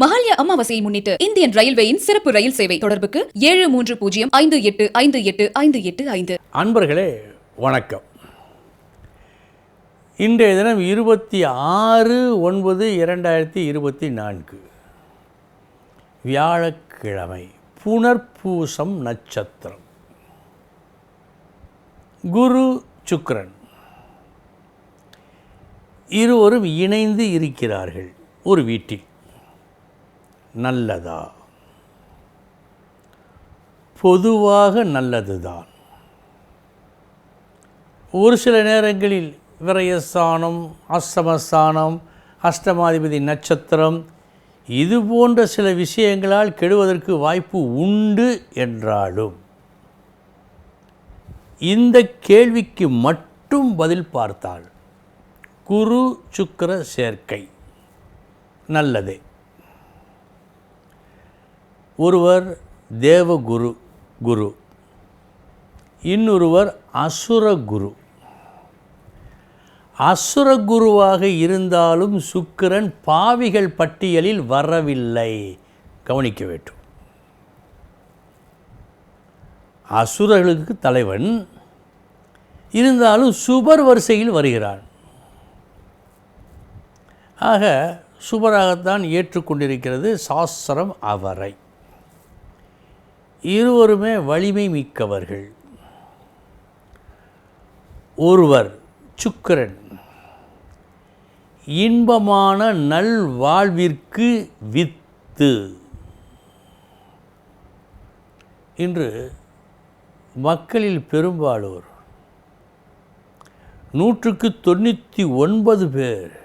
மகாலய அமாவாசையை முன்னிட்டு இந்தியன் ரயில்வேயின் சிறப்பு ரயில் சேவை தொடர்புக்கு ஏழு மூன்று பூஜ்ஜியம் ஐந்து எட்டு ஐந்து எட்டு ஐந்து எட்டு ஐந்து. அன்பர்களே வணக்கம். இன்றைய தினம் இருபத்தி ஆறு ஒன்பது இரண்டாயிரத்தி இருபத்தி நான்கு. வியாழக்கிழமை புனர்பூசம் நட்சத்திரம். குரு சுக்ரன் இருவரும் இணைந்து இருக்கிறார்கள் ஒரு வீட்டில். நல்லதா? பொதுவாக நல்லதுதான். ஒரு சில நேரங்களில் விரயஸ்தானம் அஷ்டமஸ்தானம் அஷ்டமாதிபதி நட்சத்திரம் இது போன்ற சில விஷயங்களால் கெடுவதற்கு வாய்ப்பு உண்டு என்றாலும் இந்த கேள்விக்கு மட்டும் பதில் பார்த்தால் குரு சுக்கர சேர்க்கை நல்லதே. ஒருவர் தேவகுரு குரு. இன்னொருவர் அசுர குரு. அசுர குருவாக இருந்தாலும் சுக்கிரன் பாவிகள் பட்டியலில் வரவில்லை. கவனிக்க வேண்டும். அசுரர்களுக்கு தலைவன் இருந்தாலும் சுபர் வரிசையில் வருகிறான். ஆக சுபராகத்தான் ஏற்றுக்கொண்டிருக்கிறது சாஸ்திரம் அவரை. இருவருமே வலிமை மிக்கவர்கள். ஒருவர் சுக்கரன். இன்பமான நல்வாழ்விற்கு வித்து. இன்று மக்களில் பெரும்பாலோர். நூற்றுக்கு தொண்ணூற்றி ஒன்பது பேர்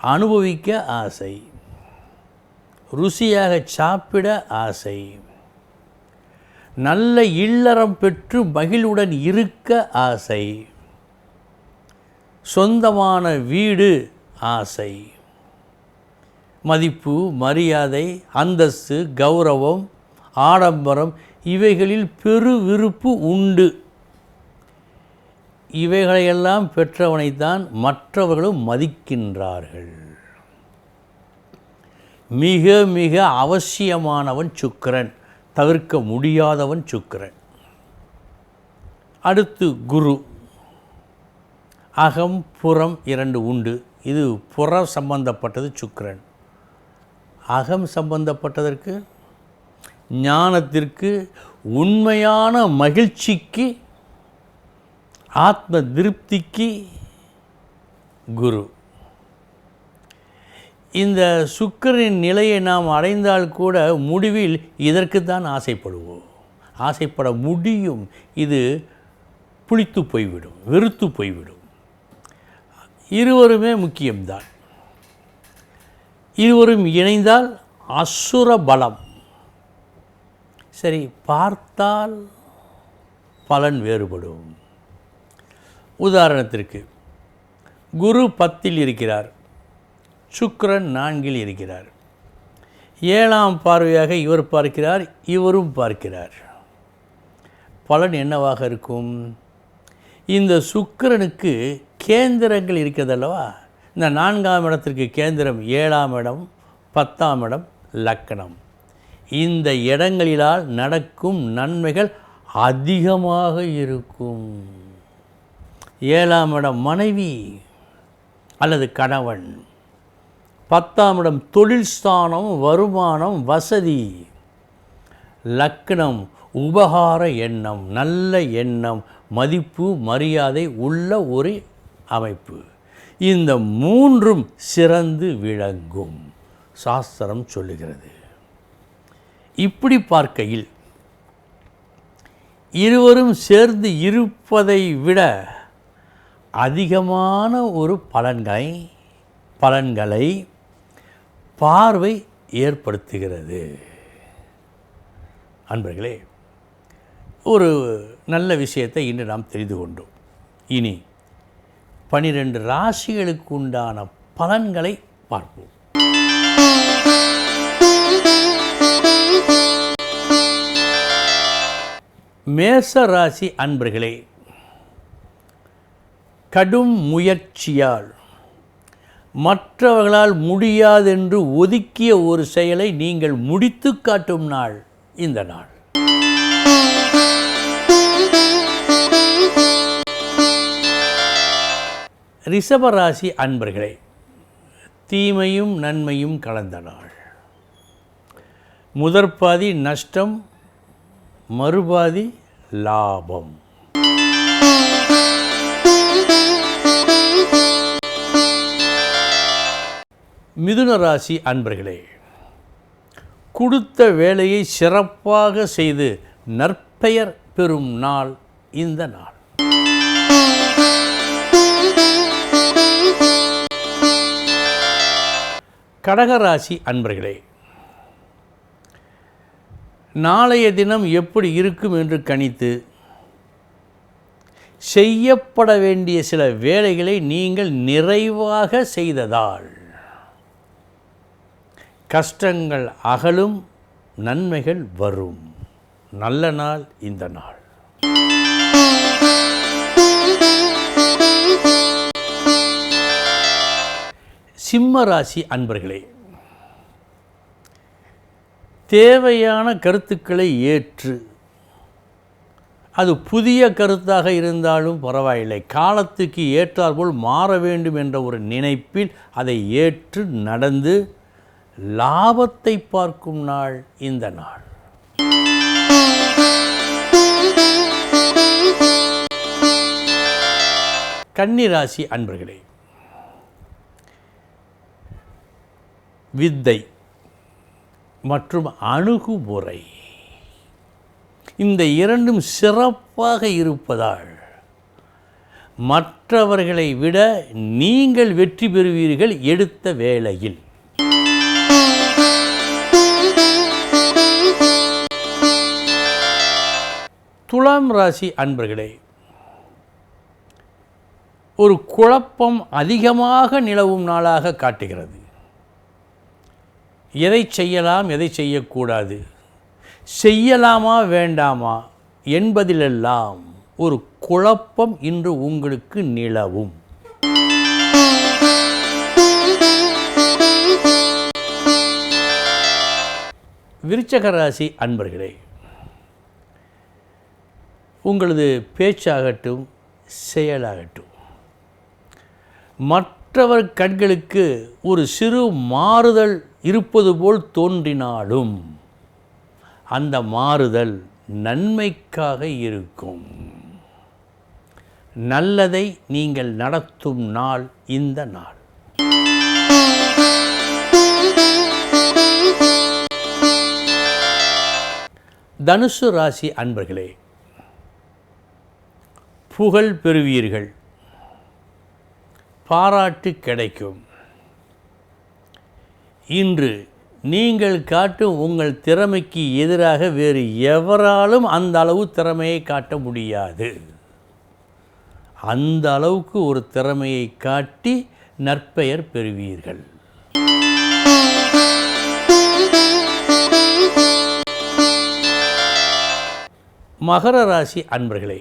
அனுபவிக்க ஆசை. ருசியாக சாப்பிட ஆசை. நல்ல இல்லறம் பெற்று மகிழ்வுடன் இருக்க ஆசை. சொந்தமான வீடு ஆசை. மதிப்பு மரியாதை அந்தஸ்து கௌரவம் ஆடம்பரம் இவைகளில் பெரு விருப்பு உண்டு. இவைகளையெல்லாம் பெற்றவனைத்தான் மற்றவர்களும் மதிக்கின்றார்கள். மிக மிக அவசியமானவன் சுக்கரன் தவிர்க்க முடியாதவன் சுக்கிரன். அடுத்து குரு. அகம் புறம் இரண்டு உண்டு. இது புற சம்பந்தப்பட்டது சுக்கரன். அகம் சம்பந்தப்பட்டதற்கு ஞானத்திற்கு உண்மையான மகிழ்ச்சிக்கு ஆத்ம திருப்திக்கு குரு. இந்த சுக்கரின் நிலையை நாம் அடைந்தால் கூட முடிவில் இதற்குத்தான் ஆசைப்படுவோம். ஆசைப்பட முடியும். இது புளித்து போய்விடும் வெறுத்து போய்விடும். இருவருமே முக்கியம்தான். இருவரும் இணைந்தால் அசுர பலம். சரி பார்த்தால் பலன் வேறுபடும். உதாரணத்திற்கு குரு பத்தில் இருக்கிறார். சுக்கரன் நான்கில் இருக்கிறார். ஏழாம் பார்வையாக இவர் பார்க்கிறார் இவரும் பார்க்கிறார். பலன் என்னவாக இருக்கும்? இந்த சுக்கிரனுக்கு கேந்திரங்கள் இருக்கிறதல்லவா? இந்த நான்காம் இடத்திற்கு கேந்திரம் ஏழாம் இடம் பத்தாம் இடம் லக்கணம். இந்த இடங்களிலால் நடக்கும் நன்மைகள் அதிகமாக இருக்கும். ஏழாம் இடம் மனைவி அல்லது கணவன். பத்தாம் இடம் தொழில் ஸ்தானம் வருமானம் வசதி. லக்னம் உபகார எண்ணம் நல்ல எண்ணம் மதிப்பு மரியாதை உள்ள ஒரு அமைப்பு. இந்த மூன்றும் சிறந்து விளங்கும். சாஸ்திரம் சொல்லுகிறது. இப்படி பார்க்கையில் இருவரும் சேர்ந்து இருப்பதை விட அதிகமான ஒரு பலன்களை பலன்களை பார்வை ஏற்படுத்துகிறது. அன்பர்களே ஒரு நல்ல விஷயத்தை இன்று நாம் தெரிந்து கொண்டோம். இனி பனிரெண்டு ராசிகளுக்கு உண்டான பலன்களை பார்ப்போம். மேச ராசி அன்பர்களே கடும் முயற்சியால் மற்றவர்களால் முடியாதென்று ஒதுக்கிய ஒரு செயலை நீங்கள் முடித்து காட்டும் நாள் இந்த நாள். ரிஷபராசி அன்பர்களே தீமையும் நன்மையும் கலந்த நாள். முதற்பாதி நஷ்டம் மறுபாதி லாபம். மிதுன ராசி அன்பர்களே கொடுத்த வேலையை சிறப்பாக செய்து நற்பெயர் பெறும் நாள் இந்த நாள். கடகராசி அன்பர்களே நாளைய தினம் எப்படி இருக்கும் என்று கணித்து செய்யப்பட வேண்டிய சில வேலைகளை நீங்கள் நிறைவாக செய்ததால் கஷ்டங்கள் அகலும் நன்மைகள் வரும். நல்ல நாள் இந்த நாள். சிம்ம ராசி அன்பர்களே தேவையான கருத்துக்களை ஏற்று அது புதிய கருத்தாக இருந்தாலும் பரவாயில்லை. காலத்துக்கு ஏற்றாற்போல் மாற வேண்டும் என்ற ஒரு நினைப்பில் அதை ஏற்று நடந்து லாபத்தை பார்க்கும் நாள் இந்த நாள். கன்னிராசி அன்பர்களே வித்தை மற்றும் அணுகுமுறை இந்த இரண்டும் சிறப்பாக இருப்பதால் மற்றவர்களை விட நீங்கள் வெற்றி பெறுவீர்கள் எடுத்த வேளையில். துலாம் ராசி அன்பர்களே ஒரு குழப்பம் அதிகமாக நிலவும் நாளாக காட்டுகிறது. எதை செய்யலாம் எதை செய்யக்கூடாது செய்யலாமா வேண்டாமா என்பதிலெல்லாம் ஒரு குழப்பம் இன்று உங்களுக்கு நிலவும். விருச்சக ராசி அன்பர்களே உங்களது பேச்சாகட்டும் செயலாகட்டும். மற்றவர் கண்களுக்கு ஒரு சிறு மாறுதல் இருப்பது போல் தோன்றினாலும் அந்த மாறுதல் நன்மைக்காக இருக்கும். நல்லதை நீங்கள் நடத்தும் நாள் இந்த நாள். தனுசு ராசி அன்பர்களே புகழ் பெறுவீர்கள். பாராட்டு கிடைக்கும். இன்று நீங்கள் காட்டும் உங்கள் திறமைக்கு எதிராக வேறு எவராலும் அந்த அளவு திறமையை காட்ட முடியாது. அந்த அளவுக்கு ஒரு திறமையை காட்டி நற்பெயர் பெறுவீர்கள். மகர ராசி அன்பர்களே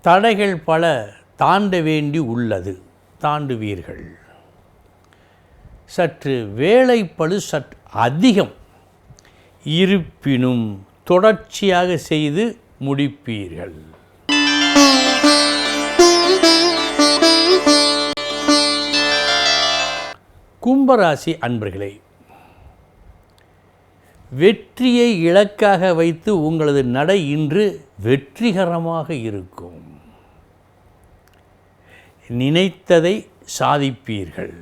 தடைகள் பல தாண்ட வேண்டி உள்ளது. தாண்டுவீர்கள். சற்று வேலைப்பழு சற்று அதிகம். இருப்பினும் தொடர்ச்சியாக செய்து முடிப்பீர்கள். கும்பராசி அன்பர்களே வெற்றியை இலக்காக வைத்து உங்களது நடை இன்று வெற்றிகரமாக இருக்கும். நினைத்ததை சாதிப்பீர்கள்.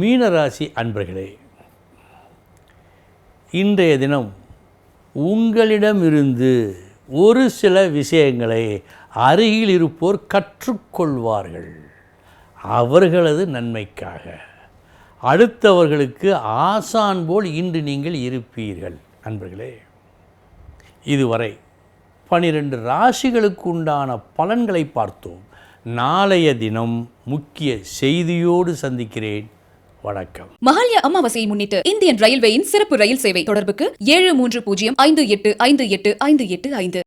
மீனராசி அன்பர்களே இன்றைய தினம் உங்களிடமிருந்து ஒரு சில விஷயங்களை அருகில் இருப்போர் கற்றுக்கொள்வார்கள். அவர்களது நன்மைக்காக. அடுத்தவர்களுக்கு ஆசான் போல் இன்று நீங்கள் இருப்பீர்கள். அன்பர்களே இதுவரை பனிரெண்டு ராசிகளுக்கு உண்டான பலன்களை பார்த்தோம். நாளைய தினம் முக்கிய செய்தியோடு சந்திக்கிறேன். வணக்கம். மகாலய அமாவாசையை முன்னிட்டு இந்தியன் ரயில்வேயின் சிறப்பு ரயில் சேவை தொடர்புக்கு ஏழு மூன்று பூஜ்ஜியம் ஐந்து எட்டு ஐந்து எட்டு ஐந்து எட்டு ஐந்து.